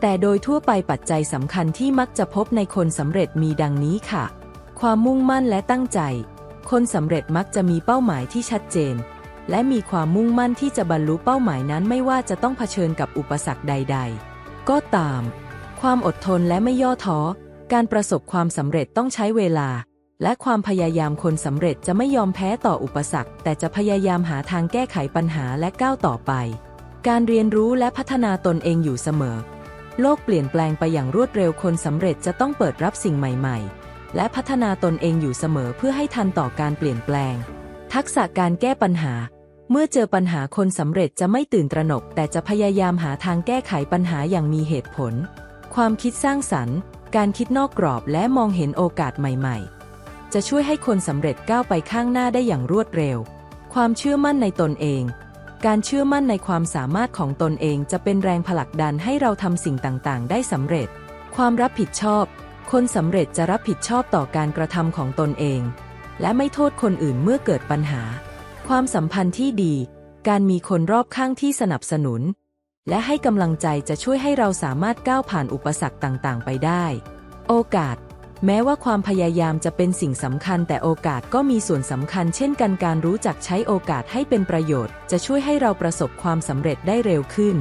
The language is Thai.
แต่โดยทั่วไปปัจจัยสำคัญที่มักจะพบในคนสำเร็จมีดังนี้ค่ะ ความมุ่งมั่นและตั้งใจ คนสำเร็จมักจะมีเป้าหมายที่ชัดเจน และมีความมุ่งมั่นที่จะบรรลุเป้าหมายนั้นไม่ว่าจะต้องเผชิญกับอุปสรรคใด ๆ ก็ตาม ความอดทนและไม่ย่อท้อ การประสบความสำเร็จต้องใช้เวลา และความพยายามคนสำเร็จจะไม่ยอมแพ้ต่ออุปสรรค แต่จะพยายามหาทางแก้ไขปัญหาและก้าวต่อไป การเรียนรู้และพัฒนาตนเองอยู่เสมอ โลกเปลี่ยนแปลงไปอย่างรวดเร็วคนสำเร็จจะต้องเปิดรับสิ่งใหม่ๆ และพัฒนาตนเองอยู่เสมอเพื่อให้ทันต่อการเปลี่ยนแปลง ทักษะการแก้ปัญหา เมื่อเจอปัญหาคนสำเร็จจะไม่ตื่นตระหนก แต่จะพยายามหาทางแก้ไขปัญหาอย่างมีเหตุผล ความคิดสร้างสรรค์ การคิดนอกกรอบและมองเห็นโอกาสใหม่ๆ จะช่วยให้คนสำเร็จก้าวไปข้างหน้าได้อย่างรวดเร็ว ความเชื่อมั่นในตนเอง การเชื่อมั่นในความสามารถของตนเองจะเป็นแรงผลักดันให้เราทำสิ่งต่าง ๆ ได้สำเร็จ ความรับผิดชอบ คนสำเร็จจะรับผิดชอบต่อการกระทำของตนเอง และไม่โทษคนอื่นเมื่อเกิดปัญหา ความสัมพันธ์ที่ดี การมีคนรอบข้างที่สนับสนุน และให้กำลังใจจะช่วยให้เราสามารถก้าวผ่านอุปสรรคต่าง ๆ ไปได้ โอกาส แม้ว่าความพยายามจะเป็นสิ่งสำคัญแต่โอกาสก็มีส่วนสำคัญเช่นกันการรู้จักใช้โอกาสให้เป็นประโยชน์ จะช่วยให้เราประสบความสำเร็จได้เร็วขึ้น